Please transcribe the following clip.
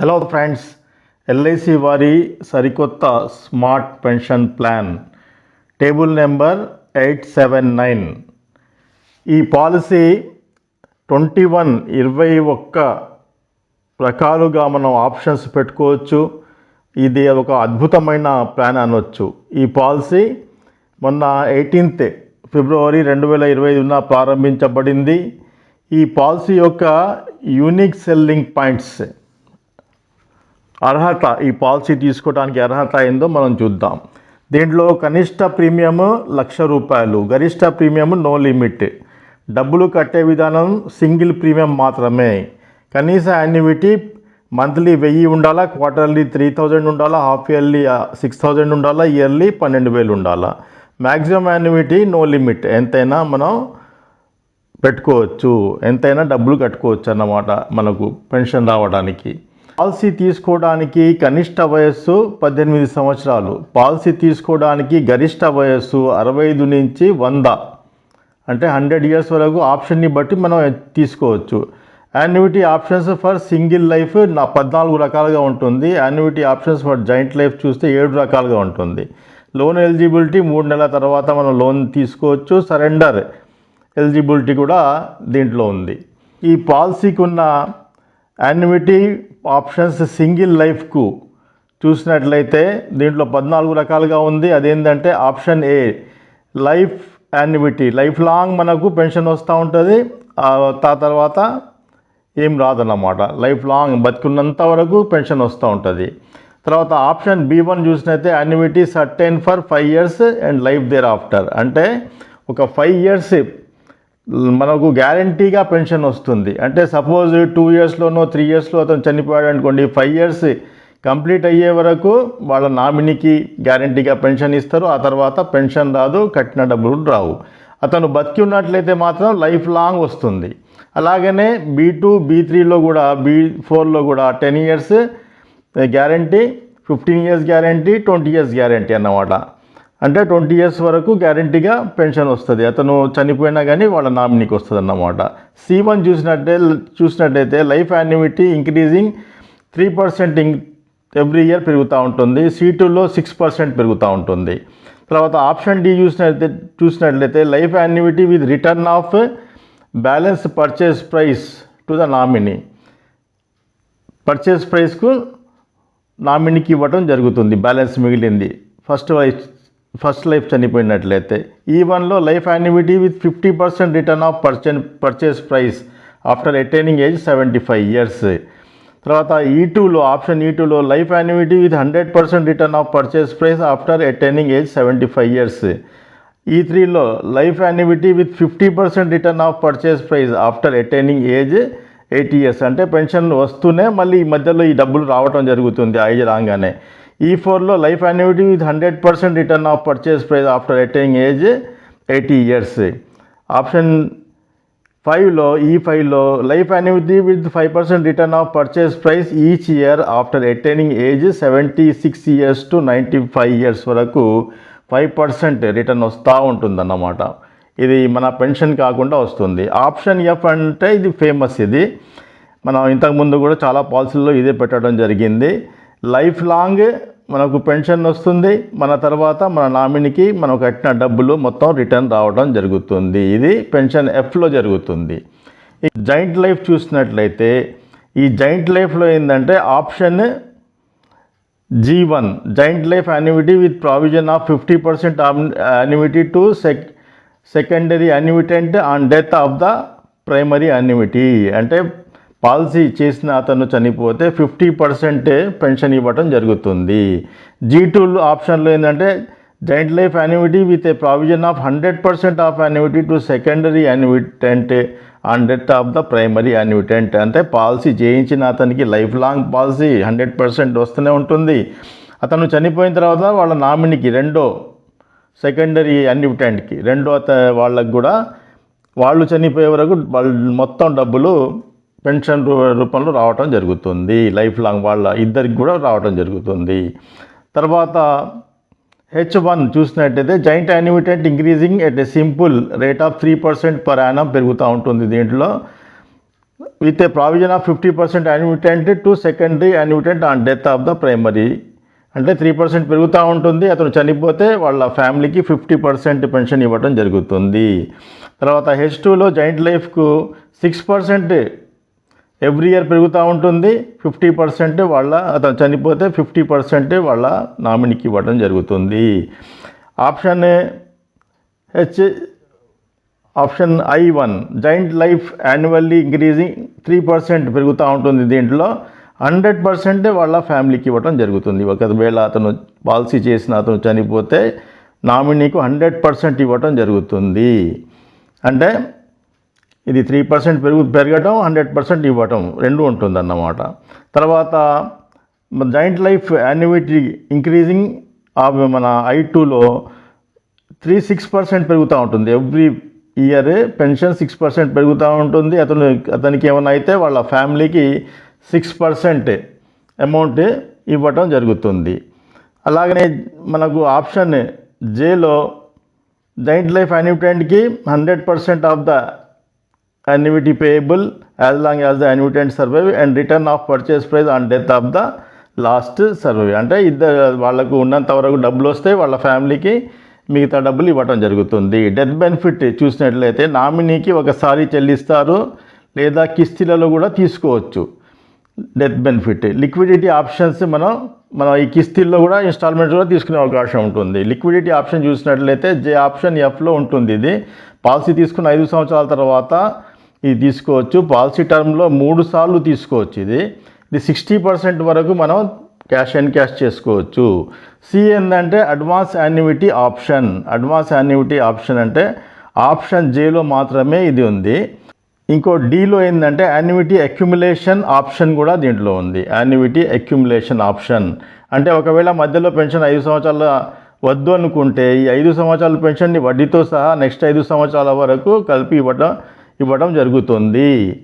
Hello friends LIC వారి సరికొత్త smart pension plan. Table number eight seven nine ఈ policy twenty one ఇరవై ఒక్క రకాలుగా మనం ఆప్షన్స్ పెట్టుకోవచ్చు. ఇది ఒక అద్భుతమైన ప్లాన్ అనవచ్చు ఈ పాలసీ మొన్న ఎయిటీన్త్ ఫిబ్రవరి రెండు వేల ఇరవై ఐదున ప్రారంభించబడింది. ఈ పాలసీ యొక్క యూనిక్ సెల్లింగ్ పాయింట్స్ అర్హత ఈ పాలసీ తీసుకోవడానికి అర్హత ఏందో మనం చూద్దాం. దీంట్లో కనిష్ట ప్రీమియం లక్ష రూపాయలు గరిష్ట ప్రీమియం నో లిమిట్. డబ్బులు కట్టే విధానం సింగిల్ ప్రీమియం మాత్రమే. కనీస యాన్యువిటీ మంత్లీ వెయ్యి ఉండాలా క్వార్టర్లీ త్రీ థౌజండ్ ఉండాలా హాఫ్ ఇయర్లీ సిక్స్ థౌజండ్ ఉండాలా ఇయర్లీ పన్నెండు వేలు ఉండాలా. Maximum annuity no limit. ఎంతైనా మనం పెట్టుకోవచ్చు. ఎంతైనా డబ్బులు కట్టుకోవచ్చు అన్నమాట మనకు పెన్షన్ రావడానికి. పాలసీ తీసుకోవడానికి కనిష్ట వయస్సు పద్దెనిమిది సంవత్సరాలు. పాలసీ తీసుకోవడానికి గరిష్ట వయస్సు అరవై ఐదు నుంచి వంద. అంటే హండ్రెడ్ ఇయర్స్ వరకు ఆప్షన్ని బట్టి మనం తీసుకోవచ్చు. Annuity options for single life నా పద్నాలుగు రకాలుగా ఉంటుంది. Annuity options for joint life చూస్తే ఏడు రకాలుగా ఉంటుంది. లోన్ ఎలిజిబిలిటీ మూడు నెలల తర్వాత మనం లోన్ తీసుకోవచ్చు. సరెండర్ ఎలిజిబిలిటీ కూడా దీంట్లో ఉంది. ఈ పాలసీకి ఉన్న యాన్యుటీ ఆప్షన్స్ సింగిల్ లైఫ్కు చూసినట్లయితే దీంట్లో పద్నాలుగు రకాలుగా ఉంది. అదేంటంటే option A life annuity lifelong మనకు పెన్షన్ వస్తూ ఉంటుంది. ఆ తర్వాత ఏం రాదన్నమాట. లైఫ్ లాంగ్ బతుకున్నంత వరకు పెన్షన్ వస్తూ ఉంటుంది. తర్వాత option B one చూసినైతే annuity certain for five years and life thereafter అంటే ఒక ఫైవ్ ఇయర్స్ మనకు గ్యారంటీగా పెన్షన్ వస్తుంది. అంటే సపోజ్ టూ ఇయర్స్లోనో త్రీ ఇయర్స్లో అతను చనిపోయాడు అనుకోండి ఫైవ్ ఇయర్స్ కంప్లీట్ అయ్యే వరకు వాళ్ళ నామినీకి గ్యారంటీగా పెన్షన్ ఇస్తారు. ఆ తర్వాత పెన్షన్ రాదు కట్టిన డబ్బులు రావు. అతను బతికి ఉన్నట్లయితే మాత్రం లైఫ్ లాంగ్ వస్తుంది. అలాగనే బీ టూ బీ త్రీలో కూడా బీ ఫోర్లో కూడా ten years guarantee fifteen years guarantee twenty years guarantee అన్నమాట. అంటే ట్వంటీ ఇయర్స్ వరకు గ్యారంటీగా పెన్షన్ వస్తుంది. అతను చనిపోయినా కానీ వాళ్ళ నామినీకి వస్తుంది అన్నమాట సి వన్ చూసినట్టే చూసినట్టయితే life annuity increasing three percent ఇం ఎవ్రీ ఇయర్ పెరుగుతూ ఉంటుంది. సి టూలో సిక్స్ పర్సెంట్ పెరుగుతూ ఉంటుంది. తర్వాత ఆప్షన్ డి చూసినట్లయితే చూసినట్లయితే life annuity with return of balance purchase price to the nominee. Purchase ప్రైస్కు నామినీకి ఇవ్వటం జరుగుతుంది. బ్యాలెన్స్ మిగిలింది. ఫస్ట్ లైఫ్ ఫస్ట్ లైఫ్ చనిపోయినట్లయితే ఈ వన్లో life annuity with fifty percent return of పర్చేన్ purchase price after attaining age seventy five years తర్వాత E టూలో option E టూలో life annuity with hundred percent return of purchase price after attaining age seventy five years E త్రీలో life annuity with fifty percent return of purchase price after attaining age eighty years అంటే pension వస్తూనే మళ్ళీ ఈ మధ్యలో ఈ డబ్బులు రావటం జరుగుతుంది. ఆ ఏజ్ రాగానే. ఈ ఫోర్లో life annuity with hundred percent return of purchase price after attaining age eighty years option ఫైవ్లో ఈ ఫైవ్లో life annuity with five percent return of purchase price each year after attaining age seventy six years to ninety five years వరకు five percent return వస్తూ ఉంటుందన్నమాట. ఇది మన pension కాకుండా వస్తుంది. Option F అంటే ఇది ఫేమస్ ఇది. మనం ఇంతకుముందు కూడా చాలా పాలసీల్లో ఇదే పెట్టడం జరిగింది. లైఫ్ లాంగ్ మనకు పెన్షన్ వస్తుంది మన తర్వాత మన నామినీకి మనం కట్టిన డబ్బులు మొత్తం రిటర్న్ రావడం జరుగుతుంది. ఇది పెన్షన్ ఎఫ్లో జరుగుతుంది. ఈ జాయింట్ లైఫ్ చూసినట్లయితే ఈ జాయింట్ లైఫ్లో ఏంటంటే option G one joint life annuity with provision of fifty percent annuity to check secondary annuitant on death of the primary annuity అంటే పాలసీ చేసిన అతను చనిపోతే ఫిఫ్టీ పర్సెంటే పెన్షన్ ఇవ్వటం జరుగుతుంది. జీ టూ ఆప్షన్లో ఏంటంటే joint life annuity with a provision of hundred percent of annuity to secondary annuitant hundred of the primary annuitant. అంటే పాలసీ చేయించిన అతనికి life long policy hundred percent వస్తూనే ఉంటుంది. అతను చనిపోయిన తర్వాత వాళ్ళ నామినీకి రెండో సెకండరీ యాన్యుటెంట్కి రెండో అత వాళ్ళకు కూడా వాళ్ళు చనిపోయే వరకు వాళ్ళు మొత్తం డబ్బులు పెన్షన్ రూ- రూపంలో రావటం జరుగుతుంది. లైఫ్ లాంగ్ వాళ్ళ ఇద్దరికి కూడా రావటం జరుగుతుంది. తర్వాత హెచ్ వన్ చూసినట్టయితే joint annuitant increasing at a simple rate of three percent per annum పెరుగుతూ ఉంటుంది దీంట్లో. With a provision of fifty percent annuitant to secondary annuitant on death of the primary. అంటే త్రీ పర్సెంట్ పెరుగుతూ ఉంటుంది అతను చనిపోతే వాళ్ళ ఫ్యామిలీకి ఫిఫ్టీ పర్సెంట్ పెన్షన్ ఇవ్వడం జరుగుతుంది. తర్వాత హెచ్ టూలో జాయింట్ లైఫ్కు సిక్స్ పర్సెంట్ ఎవ్రీ ఇయర్ పెరుగుతూ ఉంటుంది. ఫిఫ్టీ పర్సెంట్ వాళ్ళ అతను చనిపోతే ఫిఫ్టీ పర్సెంట్ వాళ్ళ నామినీకి ఇవ్వడం జరుగుతుంది. Option H option I one joint life annually increasing three percent పెరుగుతూ ఉంటుంది దీంట్లో. హండ్రెడ్ పర్సెంట్ వాళ్ళ ఫ్యామిలీకి ఇవ్వడం జరుగుతుంది. ఒకవేళ అతను పాలసీ చేసిన అతను చనిపోతే నామినీకు హండ్రెడ్ పర్సెంట్ ఇవ్వటం జరుగుతుంది. అంటే ఇది త్రీ పర్సెంట్ పెరుగు పెరగటం హండ్రెడ్ పర్సెంట్ ఇవ్వటం రెండు ఉంటుందన్నమాట. తర్వాత joint life annuity increasing of మన ఐ టూలో త్రీ సిక్స్ పర్సెంట్ పెరుగుతూ ఉంటుంది. Every year pension six percent పెరుగుతూ ఉంటుంది. అతను అతనికి ఏమైనా అయితే వాళ్ళ ఫ్యామిలీకి సిక్స్ పర్సెంట్ అమౌంట్ ఇవ్వటం జరుగుతుంది. అలాగనే మనకు ఆప్షన్ జేలో joint life అన్యూటెంట్కి hundred percent of the annuity payable as long as the annuitant survive and return of purchase price on death of the last survivor అంటే ఇద్దరు వాళ్ళకు ఉన్నంత వరకు డబ్బులు వస్తే వాళ్ళ ఫ్యామిలీకి మిగతా డబ్బులు ఇవ్వటం జరుగుతుంది. డెత్ బెనిఫిట్ చూసినట్లయితే నామినీకి ఒకసారి చెల్లిస్తారు లేదా కిస్తీలలో కూడా తీసుకోవచ్చు. డెత్ బెనిఫిట్ లిక్విడిటీ ఆప్షన్స్ మనం మనం ఈ కిస్తీల్లో కూడా ఇన్స్టాల్మెంట్ కూడా తీసుకునే అవకాశం ఉంటుంది. లిక్విడిటీ ఆప్షన్ చూసినట్లయితే జే ఆప్షన్ ఎఫ్లో ఉంటుంది ఇది. పాలసీ తీసుకున్న ఐదు సంవత్సరాల తర్వాత ఇది తీసుకోవచ్చు. పాలసీ టర్మ్లో మూడు సార్లు తీసుకోవచ్చు ఇది. ఇది సిక్స్టీ పర్సెంట్ వరకు మనం క్యాష్ అండ్ క్యాష్ చేసుకోవచ్చు. సి ఏంటంటే advance annuity option. Advance annuity option అంటే ఆప్షన్ జేలో మాత్రమే ఇది ఉంది. ఇంకో డీలో ఏంటంటే యాన్యువిటీ అక్యుములేషన్ ఆప్షన్ కూడా దీంట్లో ఉంది. Annuity accumulation option. అంటే ఒకవేళ మధ్యలో పెన్షన్ ఐదు సంవత్సరాల వద్దు అనుకుంటే ఈ ఐదు సంవత్సరాల పెన్షన్ని వడ్డీతో సహా నెక్స్ట్ ఐదు సంవత్సరాల వరకు కలిపి ఇవ్వడం ఇవ్వడం జరుగుతుంది.